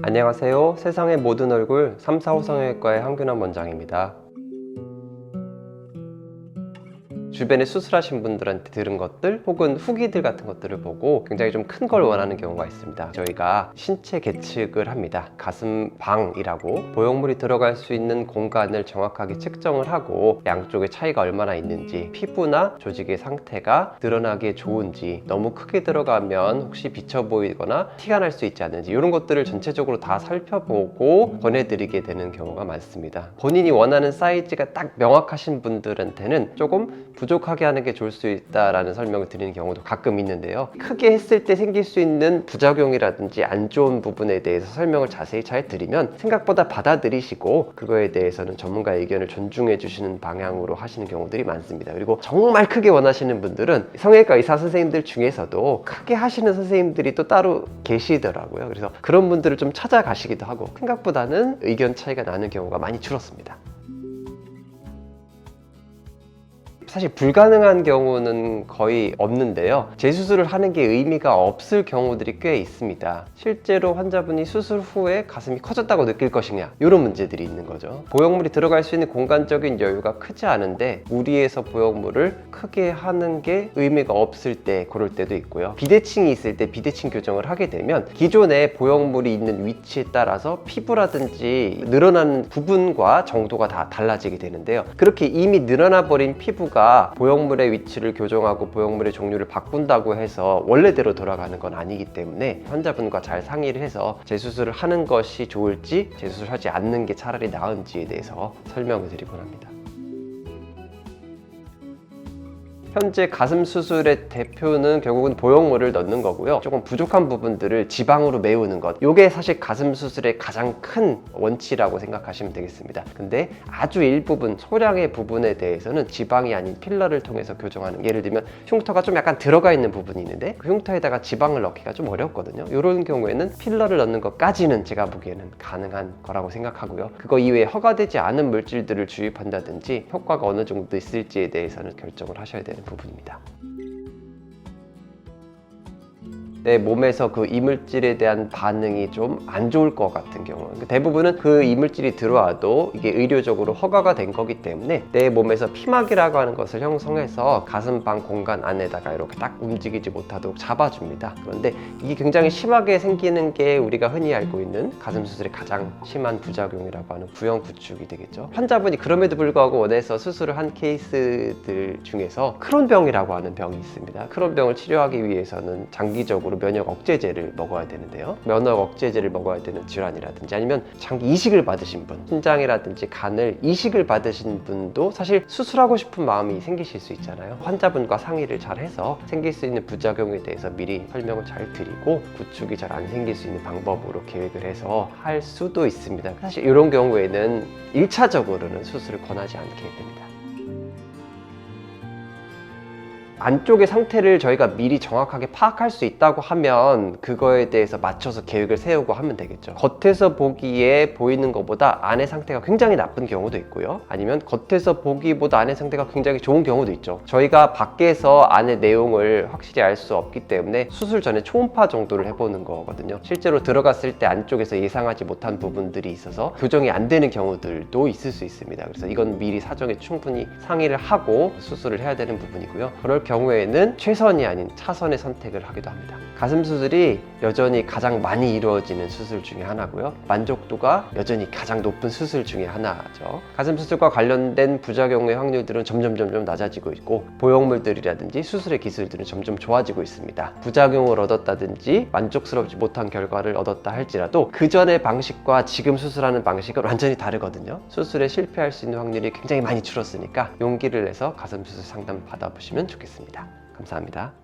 안녕하세요. 세상의 모든 얼굴 3, 4, 5 성형외과의 황균환 원장입니다. 주변에 수술하신 분들한테 들은 것들 혹은 후기들 같은 것들을 보고 굉장히 좀 큰 걸 원하는 경우가 있습니다. 저희가 신체 계측을 합니다. 가슴 방이라고 보형물이 들어갈 수 있는 공간을 정확하게 측정을 하고 양쪽의 차이가 얼마나 있는지 피부나 조직의 상태가 드러나기에 좋은지 너무 크게 들어가면 혹시 비쳐 보이거나 티가 날 수 있지 않는지 이런 것들을 전체적으로 다 살펴보고 권해드리게 되는 경우가 많습니다. 본인이 원하는 사이즈가 딱 명확하신 분들한테는 조금 부족하게 하는 게 좋을 수 있다라는 설명을 드리는 경우도 가끔 있는데요. 크게 했을 때 생길 수 있는 부작용이라든지 안 좋은 부분에 대해서 설명을 자세히 잘 드리면 생각보다 받아들이시고 그거에 대해서는 전문가의 의견을 존중해 주시는 방향으로 하시는 경우들이 많습니다. 그리고 정말 크게 원하시는 분들은 성형외과 의사 선생님들 중에서도 크게 하시는 선생님들이 또 따로 계시더라고요. 그래서 그런 분들을 좀 찾아가시기도 하고 생각보다는 의견 차이가 나는 경우가 많이 줄었습니다. 사실 불가능한 경우는 거의 없는데요. 재수술을 하는 게 의미가 없을 경우들이 꽤 있습니다. 실제로 환자분이 수술 후에 가슴이 커졌다고 느낄 것이냐 이런 문제들이 있는 거죠. 보형물이 들어갈 수 있는 공간적인 여유가 크지 않은데 무리해서 보형물을 크게 하는 게 의미가 없을 때 그럴 때도 있고요. 비대칭이 있을 때 비대칭 교정을 하게 되면 기존에 보형물이 있는 위치에 따라서 피부라든지 늘어나는 부분과 정도가 다 달라지게 되는데요. 그렇게 이미 늘어나 버린 피부가 보형물의 위치를 교정하고 보형물의 종류를 바꾼다고 해서 원래대로 돌아가는 건 아니기 때문에 환자분과 잘 상의를 해서 재수술을 하는 것이 좋을지 재수술하지 않는 게 차라리 나은지에 대해서 설명을 드리곤 합니다. 현재 가슴 수술의 대표는 결국은 보형물을 넣는 거고요. 조금 부족한 부분들을 지방으로 메우는 것. 이게 사실 가슴 수술의 가장 큰 원치라고 생각하시면 되겠습니다. 근데 아주 일부분, 소량의 부분에 대해서는 지방이 아닌 필러를 통해서 교정하는. 예를 들면 흉터가 좀 약간 들어가 있는 부분이 있는데 그 흉터에다가 지방을 넣기가 좀 어렵거든요. 이런 경우에는 필러를 넣는 것까지는 제가 보기에는 가능한 거라고 생각하고요. 그거 이외에 허가되지 않은 물질들을 주입한다든지 효과가 어느 정도 있을지에 대해서는 결정을 하셔야 되는 부분입니다. 내 몸에서 그 이물질에 대한 반응이 좀 안 좋을 것 같은 경우 대부분은 그 이물질이 들어와도 이게 의료적으로 허가가 된 거기 때문에 내 몸에서 피막이라고 하는 것을 형성해서 가슴방 공간 안에다가 이렇게 딱 움직이지 못하도록 잡아줍니다. 그런데 이게 굉장히 심하게 생기는 게 우리가 흔히 알고 있는 가슴 수술의 가장 심한 부작용이라고 하는 구형 구축이 되겠죠. 환자분이 그럼에도 불구하고 원해서 수술을 한 케이스들 중에서 크론병이라고 하는 병이 있습니다. 크론병을 치료하기 위해서는 장기적으로 면역 억제제를 먹어야 되는데요. 면역 억제제를 먹어야 되는 질환이라든지 아니면 장기 이식을 받으신 분, 신장이라든지 간을 이식을 받으신 분도 사실 수술하고 싶은 마음이 생기실 수 있잖아요. 환자분과 상의를 잘 해서 생길 수 있는 부작용에 대해서 미리 설명을 잘 드리고 구축이 잘 안 생길 수 있는 방법으로 계획을 해서 할 수도 있습니다. 사실 이런 경우에는 1차적으로는 수술을 권하지 않게 됩니다. 안쪽의 상태를 저희가 미리 정확하게 파악할 수 있다고 하면 그거에 대해서 맞춰서 계획을 세우고 하면 되겠죠. 겉에서 보기에 보이는 것보다 안의 상태가 굉장히 나쁜 경우도 있고요. 아니면 겉에서 보기보다 안의 상태가 굉장히 좋은 경우도 있죠. 저희가 밖에서 안의 내용을 확실히 알 수 없기 때문에 수술 전에 초음파 정도를 해보는 거거든요. 실제로 들어갔을 때 안쪽에서 예상하지 못한 부분들이 있어서 교정이 안 되는 경우들도 있을 수 있습니다. 그래서 이건 미리 사정에 충분히 상의를 하고 수술을 해야 되는 부분이고요. 그럴 경우 에는 최선이 아닌 차선의 선택을 하기도 합니다. 가슴 수술이 여전히 가장 많이 이루어지는 수술 중에 하나고요. 만족도가 여전히 가장 높은 수술 중에 하나죠. 가슴 수술과 관련된 부작용의 확률들은 점점 점점 낮아지고 있고 보형물들이라든지 수술의 기술들은 점점 좋아지고 있습니다. 부작용을 얻었다든지 만족스럽지 못한 결과를 얻었다 할지라도 그 전의 방식과 지금 수술하는 방식은 완전히 다르거든요. 수술에 실패할 수 있는 확률이 굉장히 많이 줄었으니까 용기를 내서 가슴 수술 상담 받아보시면 좋겠 습니다. 감사합니다.